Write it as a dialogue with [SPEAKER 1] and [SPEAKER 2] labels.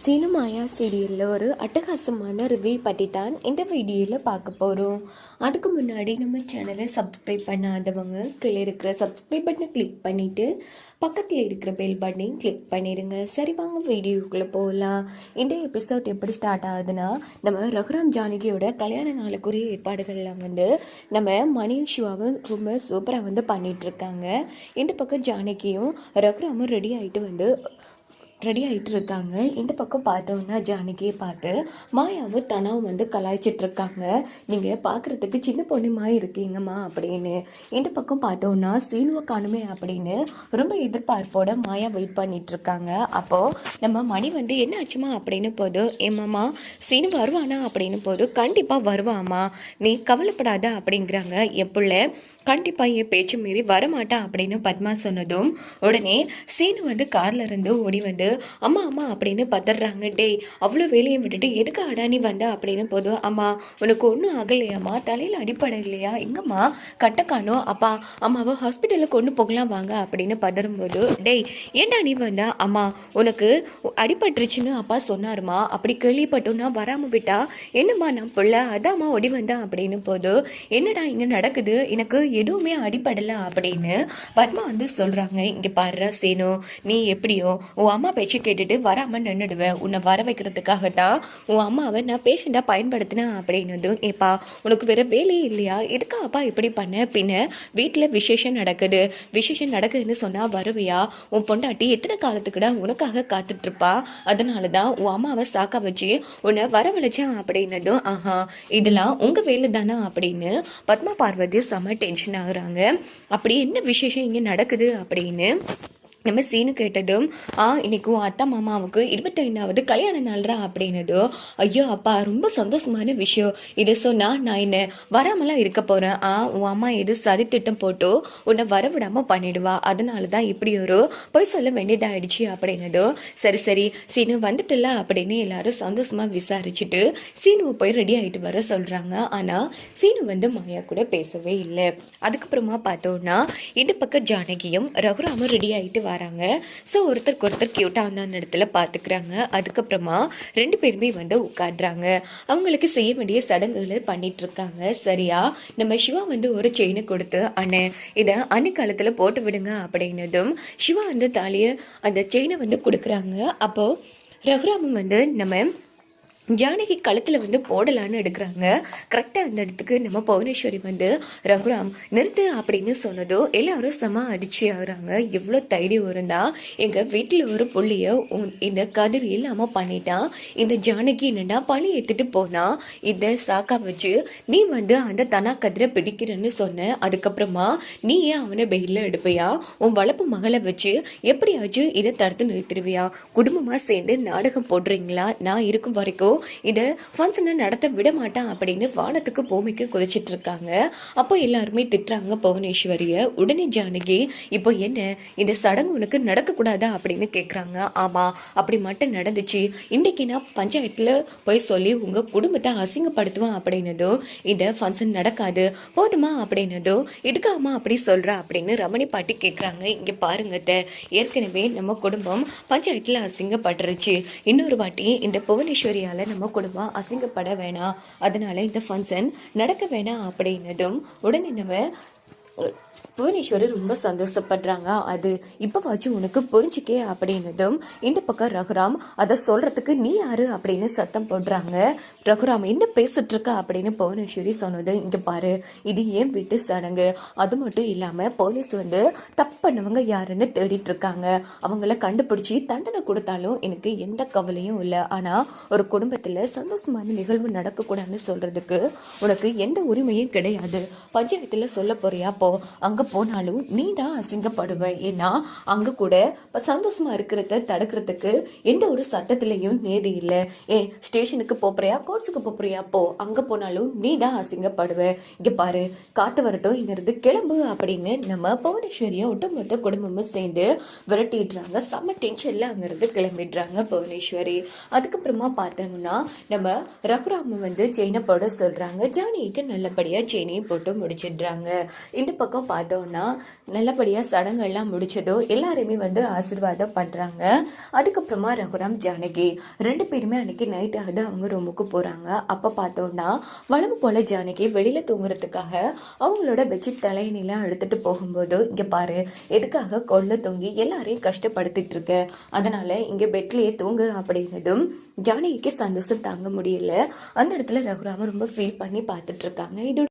[SPEAKER 1] சினிமாயா சீரியலில் ஒரு அட்டகாசமான ரிவ்யூ பற்றி தான் இந்த வீடியோவில் பார்க்க போகிறோம் அதுக்கு முன்னாடி நம்ம சேனலை சப்ஸ்கிரைப் பண்ணாதவங்க கீழே இருக்கிற சப்ஸ்கிரைப் பட்டனை கிளிக் பண்ணிவிட்டு பக்கத்தில் இருக்கிற பெல் பட்டனையும் கிளிக் பண்ணிடுங்க சரி வாங்க வீடியோக்குள்ளே போகலாம் இந்த எபிசோட் எப்படி ஸ்டார்ட் ஆகுதுன்னா நம்ம ரகுராம் ஜானகியோட கல்யாண நாளுக்குரிய ஏற்பாடுகள்லாம் வந்து நம்ம மணியும் சிவாவும் ரொம்ப சூப்பராக வந்து பண்ணிகிட்ருக்காங்க இருக்காங்க. இந்த பக்கம் ஜானகியும் ரகுராமும் ரெடி ஆகிட்டு வந்து ரெடி ஆகிட்டு இருக்காங்க இந்த பக்கம் பார்த்தோன்னா ஜானகியை பார்த்து மாயாவும் தனாவும் வந்து கலாய்ச்சிட்டு இருக்காங்க நீங்கள் பார்க்குறதுக்கு சின்ன பொண்ணுமா இருக்கீங்கம்மா அப்படின்னு. இந்த பக்கம் பார்த்தோன்னா சீனுவை காணுமே அப்படின்னு ரொம்ப எதிர்பார்ப்போட மாயா வெயிட் பண்ணிட்டு இருக்காங்க அப்போது நம்ம மணி வந்து என்ன ஆச்சுமா? அப்படின்னு போதும் ஏமாம்மா சீனு வருவானா? அப்படின்னு போது கண்டிப்பாக வருவாம்மா. நீ கவலைப்படாத அப்படிங்கிறாங்க. என் பிள்ளை கண்டிப்பாக என் பேச்சு மீறி வரமாட்டான் அப்படின்னு பத்மா சொன்னதும் உடனே சீனு வந்து கார்ல இருந்து ஓடி வந்து அம்மா அம்மா அப்படின்னு பதறாங்க. டேய் அவ்வளோ வேலையை விட்டுட்டு எதுக்கு அடானி வந்த அப்படின்னு போதும். அம்மா உனக்கு ஒன்றும் ஆகலையாம்மா? தலையில் அடிப்படை இல்லையா? எங்கம்மா? கட்டக்கானோ அப்பா அம்மாவை ஹாஸ்பிட்டலில் கொண்டு போகலாம் வாங்க அப்படின்னு பதறும்போது டேய் ஏண்டா நீ வந்தா? அம்மா உனக்கு அடிபட்டுருச்சுன்னு அப்பா சொன்னாருமா? அப்படி கேள்விப்பட்டோன்னா வராமல் விட்டா என்னம்மா நான் பிள்ளை? அதாம்மா ஓடி வந்தேன் அப்படின்னு போது என்னடா இங்கே நடக்குது? எனக்கு எதுவுமே அடிபடலை அப்படின்னு பத்மா வந்து சொல்கிறாங்க இங்கே பாரு சேனு நீ எப்படியோ உன் அம்மா பேச்சு கேட்டுட்டு வராமல் நின்றுடுவேன் உன்னை வர வைக்கிறதுக்காக தான் உன் அம்மாவை நான் பேஷண்ட்டாக பயன்படுத்தினேன் அப்படின்னதும் ஏப்பா உனக்கு வேற வேலையே இல்லையா? எதுக்காப்பா இப்படி பண்ண? பின்ன வீட்டில் விசேஷம் நடக்குது. விசேஷம் நடக்குதுன்னு சொன்னால் வருவியா உன் பொண்டாட்டி எத்தனை காலத்துக்குடா உனக்காக காத்துட்ருப்பா? அதனால தான் உன் அம்மாவை சாக்கா வச்சு உன்னை வரவழைச்சேன் அப்படின்னதும் ஆஹா இதெல்லாம் உங்கள் வேலை தானா அப்படின்னு பத்மா பார்வதி செம்ம டென்ஷன் ஆகுறாங்க. அப்படி என்ன விசேஷம் இங்கே நடக்குது? அப்படின்னு நம்ம சீனு கேட்டதும் ஆ இன்னைக்கு அத்தா மாமாவுக்கு இருபத்தைந்தாவது கல்யாண நாள்ரா? அப்படின்னதும் ஐயோ அப்பா ரொம்ப சந்தோஷமான விஷயம். இது சொன்னா நான் என்ன வராமலாம் இருக்க போறேன். ஆ உன் அம்மா எது சதி திட்டம் போட்டு உன்னை வரவிடாம பண்ணிடுவா. அதனால தான் இப்படி ஒரு போய் சொல்ல வேண்டியதாயிடுச்சு. அப்படின்னதும் சரி சரி சீனு வந்துட்டல. அப்படின்னு எல்லாரும் சந்தோஷமா விசாரிச்சுட்டு சீனுவை போய் ரெடி ஆயிட்டு வர சொல்றாங்க. ஆனா சீனு வந்து மாயா கூட பேசவே இல்லை. அதுக்கப்புறமா பார்த்தோம்னா இந்த பக்கம் ஜானகியும் ரகுராமும் ரெடி ஆயிட்டு வராங்க. ஸோ ஒருத்தருக்கு ஒருத்தர் க்யூட்டாக வந்து அந்த இடத்துல பார்த்துக்கிறாங்க அதுக்கப்புறமா ரெண்டு பேருமே வந்து உட்காடுறாங்க அவங்களுக்கு செய்ய வேண்டிய சடங்குகளை பண்ணிட்டு இருக்காங்க சரியா? நம்ம சிவா வந்து ஒரு செயினை கொடுத்து அண்ணே இதை அன்னிக்காலத்தில் போட்டு விடுங்க அப்படின்னதும் சிவா அந்த தாலியை அந்த செயினை வந்து கொடுக்குறாங்க. அப்போது ரகுராமன் வந்து நம்ம ஜானகி கழுத்தில் வந்து போடலான்னு எடுக்கிறாங்க. கரெக்டாக அந்த இடத்துக்கு நம்ம புவனேஸ்வரி வந்து ரகுராம் நிறுத்து அப்படின்னு சொன்னதோ எல்லாரும் செம அதிர்ச்சி ஆகுறாங்க. எவ்வளோ தைரியம் இருந்தா எங்கள் வீட்டில் ஒரு புள்ளைய உன் இந்த கதிர் இல்லாமல் பண்ணிட்டான். இந்த ஜானகி என்னென்னா பழி எடுத்துட்டு போனா? இந்த சாக்கா வச்சு நீ வந்து அந்த தனா கதிரை பிடிக்கிறேன்னு சொன்ன. அதுக்கப்புறமா நீ ஏன் அவனை பெயிலில் எடுப்பியா? உன் வளர்ப்பு மகளை வச்சு எப்படியாச்சும் இதை தடுத்து நிறுத்திடுவியா? குடும்பமாக சேர்ந்து நாடகம் போடுறீங்களா? நான் இருக்கும் வரைக்கும் இதை ஃபங்க்ஷனை நடத்த விட மாட்டான் அப்படின்னு வானத்துக்கு பூமிக்கு குதிச்சிட்டு இருக்காங்க. அப்போ எல்லாருமே திட்டுறாங்க புவனேஸ்வரிய. உடனே ஜானகி இப்போ என்ன? இந்த சடங்கு உனக்கு நடக்கக்கூடாதா? அப்படின்னு கேட்குறாங்க ஆமாம் அப்படி மட்டும் நடந்துச்சு. இன்றைக்கி நான் பஞ்சாயத்தில் போய் சொல்லி உங்கள் குடும்பத்தை அசிங்கப்படுத்துவேன் அப்படின்னதும் இந்த ஃபங்க்ஷன் நடக்காது. போதுமா? அப்படின்னதும் எடுக்காமா அப்படி சொல்கிறா அப்படின்னு ரமணி பாட்டி கேட்குறாங்க இங்கே பாருங்க ஏற்கனவே நம்ம குடும்பம் பஞ்சாயத்தில் அசிங்கப்பட்டுருச்சு. இன்னொரு வாட்டி இந்த புவனேஸ்வரியால் நம்ம குடும்பம் அசிங்கப்பட வேணாம். அதனால இந்த ஃபங்க்ஷன் நடக்க வேணாம் அப்படின்னதும் உடனே நம்ம புவனேஸ்வரி ரொம்ப சந்தோஷப்படுறாங்க. அது இப்போவாச்சும் உனக்கு புரிஞ்சுக்கே அப்படின்னதும் இந்த பக்கம் ரகுராம் அதை சொல்றதுக்கு நீ யாரு அப்படின்னு சத்தம் போடுறாங்க. ரகுராம் என்ன பேசிட்டு இருக்க அப்படின்னு புவனேஸ்வரி சொன்னது இங்க பாரு இது ஏன் வீட்டு சடங்கு? அது மட்டும் இல்லாம போலீஸ் வந்து தப்பு பண்ணவங்க யாருன்னு தேடிட்டு இருக்காங்க அவங்கள கண்டுபிடிச்சி தண்டனை கொடுத்தாலும் எனக்கு எந்த கவலையும் இல்லை. ஆனா ஒரு குடும்பத்துல சந்தோஷமான நிகழ்வு நடக்கக்கூடாதுன்னு சொல்றதுக்கு உனக்கு எந்த உரிமையும் கிடையாது. பஞ்சாயத்துல சொல்ல போறியா போ. அங்க போனாலும் நீ தான் அசிங்கப்படுவ. ஏன்னா அங்க கூட இப்போ சந்தோஷமா இருக்கிறத தடுக்கிறதுக்கு எந்த ஒரு சட்டத்திலையும் நேதி இல்லை. ஏ ஸ்டேஷனுக்கு போறியா கோர்ட்ஸுக்கு போறியா போ. அங்க போனாலும் நீ தான் அசிங்கப்படுவ. இங்க பாரு காற்று வரட்டும் இங்கிருந்து கிளம்பு அப்படின்னு நம்ம புவனேஸ்வரியை ஒட்டுமொத்த குடும்பமும் சேர்ந்து விரட்டிடுறாங்க. செம்ம டென்ஷனில் அங்கிருந்து கிளம்பிடுறாங்க புவனேஸ்வரி. அதுக்கப்புறமா பார்த்தோம்னா நம்ம ரகுராம வந்து செயினை போட சொல்றாங்க. ஜானிக்கு நல்லபடியா செயினையும் போட்டு முடிச்சிடுறாங்க. இந்த பக்கம் பார்த்தோம்னா நல்லபடியாக சடங்கெல்லாம் முடிச்சதோ எல்லாருமே வந்து ஆசீர்வாதம் பண்ணுறாங்க அதுக்கப்புறமா ரகுராம் ஜானகி ரெண்டு பேருமே அன்னைக்கு நைட் ஆகுது. அவங்க ரூமுக்கு போகிறாங்க அப்போ பார்த்தோம்னா வளம்பு போல ஜானகி வெளியில் தூங்குறதுக்காக அவங்களோட பெட்ஷீட் தலையணிலாம் எடுத்துகிட்டு போகும்போது இங்கே பாரு எதுக்காக கொள்ள தொங்கி எல்லாரையும் கஷ்டப்படுத்திட்டு இருக்க? அதனால இங்கே பெட்லேயே தூங்கு அப்படின்னதும் ஜானகிக்கு சந்தோஷம் தாங்க முடியல. அந்த இடத்துல ரகுராம ரொம்ப ஃபீல் பண்ணி பார்த்துட்டு இருக்காங்க. இதோட